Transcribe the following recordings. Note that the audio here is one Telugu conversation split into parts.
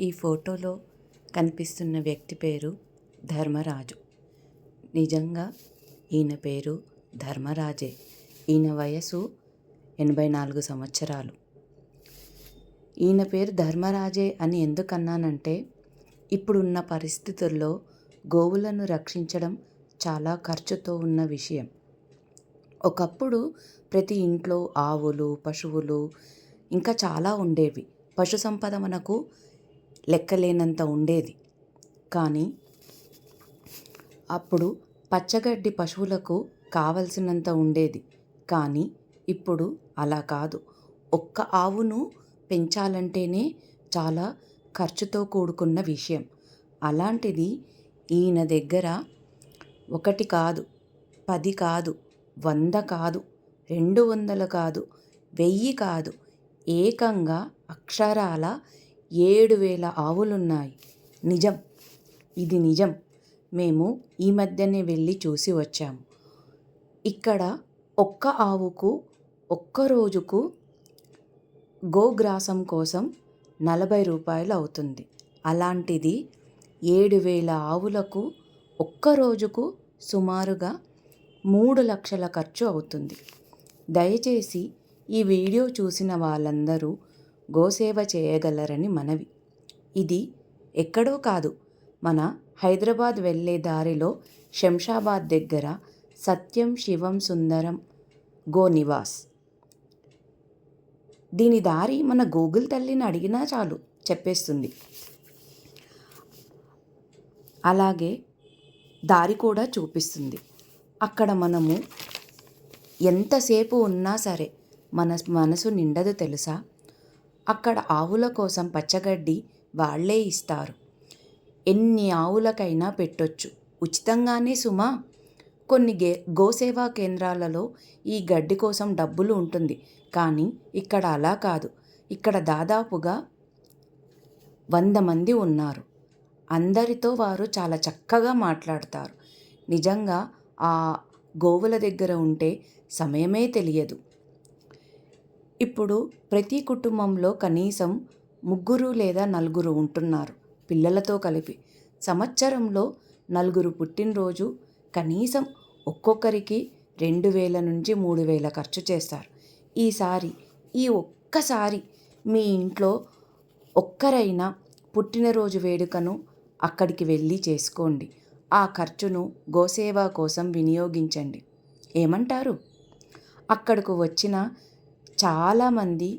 ఈ ఫోటోలో కనిపిస్తున్న వ్యక్తి పేరు ధర్మరాజు. నిజంగా ఈయన పేరు ధర్మరాజే. ఈయన వయసు ఎనభై నాలుగు సంవత్సరాలు. ఈయన పేరు ధర్మరాజే అని ఎందుకన్నానంటే ఇప్పుడున్న పరిస్థితుల్లో గోవులను రక్షించడం చాలా ఖర్చుతో ఉన్న విషయం. ఒకప్పుడు ప్రతి ఇంట్లో ఆవులు పశువులు ఇంకా చాలా ఉండేవి. పశు సంపద మనకు లెక్కలేనంత ఉండేది. కానీ అప్పుడు పచ్చగడ్డి పశువులకు కావలసినంత ఉండేది. కానీ ఇప్పుడు అలా కాదు. ఒక్క ఆవును పెంచాలంటేనే చాలా ఖర్చుతో కూడుకున్న విషయం. అలాంటిది ఈయన దగ్గర ఒకటి కాదు పది కాదు వంద కాదు రెండు వందలు కాదు వెయ్యి కాదు ఏకంగా అక్షరాల ఏడు వేల ఆవులున్నాయి. నిజం. ఇది నిజం. మేము ఈ మధ్యనే వెళ్ళి చూసి వచ్చాము. ఇక్కడ ఒక్క ఆవుకు ఒక్క రోజుకు గోగ్రాసం కోసం నలభై రూపాయలు అవుతుంది. అలాంటిది ఏడు వేల ఆవులకు ఒక్క రోజుకు సుమారుగా మూడు లక్షల ఖర్చు అవుతుంది. దయచేసి ఈ వీడియో చూసిన వాళ్ళందరూ గోసేవ చేయగలరని మనవి. ఇది ఎక్కడో కాదు మన హైదరాబాద్ వెళ్ళే దారిలో శంషాబాద్ దగ్గర సత్యం శివం సుందరం గో నివాస్. దీని దారి మన గూగుల్ తల్లిని అడిగినా చాలు చెప్పేస్తుంది. అలాగే దారి కూడా చూపిస్తుంది. అక్కడ మనము ఎంతసేపు ఉన్నా సరే మన మనసు నిండదు తెలుసా? అక్కడ ఆవుల కోసం పచ్చగడ్డి వాళ్ళే ఇస్తారు. ఎన్ని ఆవులకైనా పెట్టొచ్చు. ఉచితంగానే సుమా. కొన్ని గే గోసేవా కేంద్రాలలో ఈ గడ్డి కోసం డబ్బులు ఉంటుంది. కానీ ఇక్కడ అలా కాదు. ఇక్కడ దాదాపుగా వంద మంది ఉన్నారు. అందరితో వారు చాలా చక్కగా మాట్లాడతారు. నిజంగా ఆ గోవుల దగ్గర ఉంటే సమయమే తెలియదు. ఇప్పుడు ప్రతి కుటుంబంలో కనీసం ముగ్గురు లేదా నలుగురు ఉంటున్నారు పిల్లలతో కలిపి. సంవత్సరంలో నలుగురు పుట్టినరోజు కనీసం ఒక్కొక్కరికి రెండు వేల నుంచి మూడు వేల ఖర్చు చేస్తారు. ఈసారి ఈ ఒక్కసారి మీ ఇంట్లో ఒక్కరైనా పుట్టినరోజు వేడుకను అక్కడికి వెళ్ళి చేసుకోండి. ఆ ఖర్చును గోసేవ కోసం వినియోగించండి. ఏమంటారు? అక్కడకు వచ్చిన చాలామంది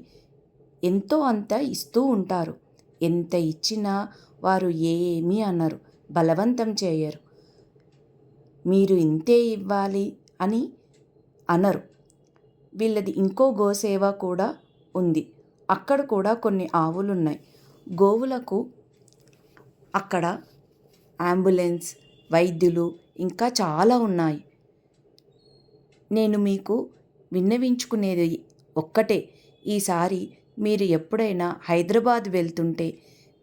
ఎంతో అంత ఇస్తూ ఉంటారు. ఎంత ఇచ్చినా వారు ఏమీ అనరు. బలవంతం చేయరు. మీరు ఇంతే ఇవ్వాలి అని అనరు. వీళ్ళది ఇంకో గోసేవ కూడా ఉంది. అక్కడ కూడా కొన్ని ఆవులు ఉన్నాయి గోవులకు అక్కడ అంబులెన్స్ వైద్యులు ఇంకా చాలా ఉన్నాయి. నేను మీకు విన్నవించుకునేది ఒక్కటే. ఈసారి మీరు ఎప్పుడైనా హైదరాబాద్ వెళ్తుంటే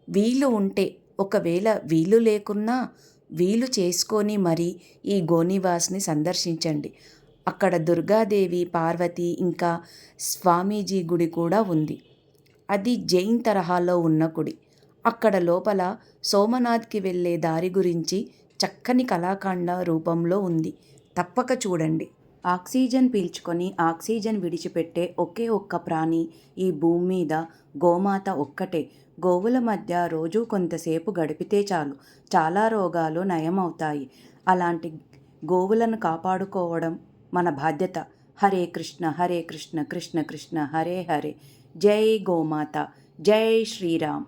వీలు ఉంటే ఒకవేళ వీలు లేకున్నా వీలు చేసుకొని మరి ఈ గోనివాస్ని సందర్శించండి. అక్కడ దుర్గాదేవి పార్వతి ఇంకా స్వామీజీ గుడి కూడా ఉంది. అది జైన్ తరహాలో ఉన్న గుడి. అక్కడ లోపల సోమనాథ్కి వెళ్ళే దారి గురించి చక్కని కళాఖండ రూపంలో ఉంది. తప్పక చూడండి. ఆక్సిజన్ పీల్చుకొని ఆక్సిజన్ విడిచిపెట్టే ఒకే ఒక్క ప్రాణి ఈ భూమి మీద గోమాత ఒక్కటే. గోవుల మధ్య రోజు కొంతసేపు గడిపితే చాలు. చాలా రోగాలు నయమవుతాయి. అలాంటి గోవులను కాపాడుకోవడం మన బాధ్యత. హరే కృష్ణ హరే కృష్ణ కృష్ణ కృష్ణ హరే హరే. జై గోమాత. జై శ్రీరామ్.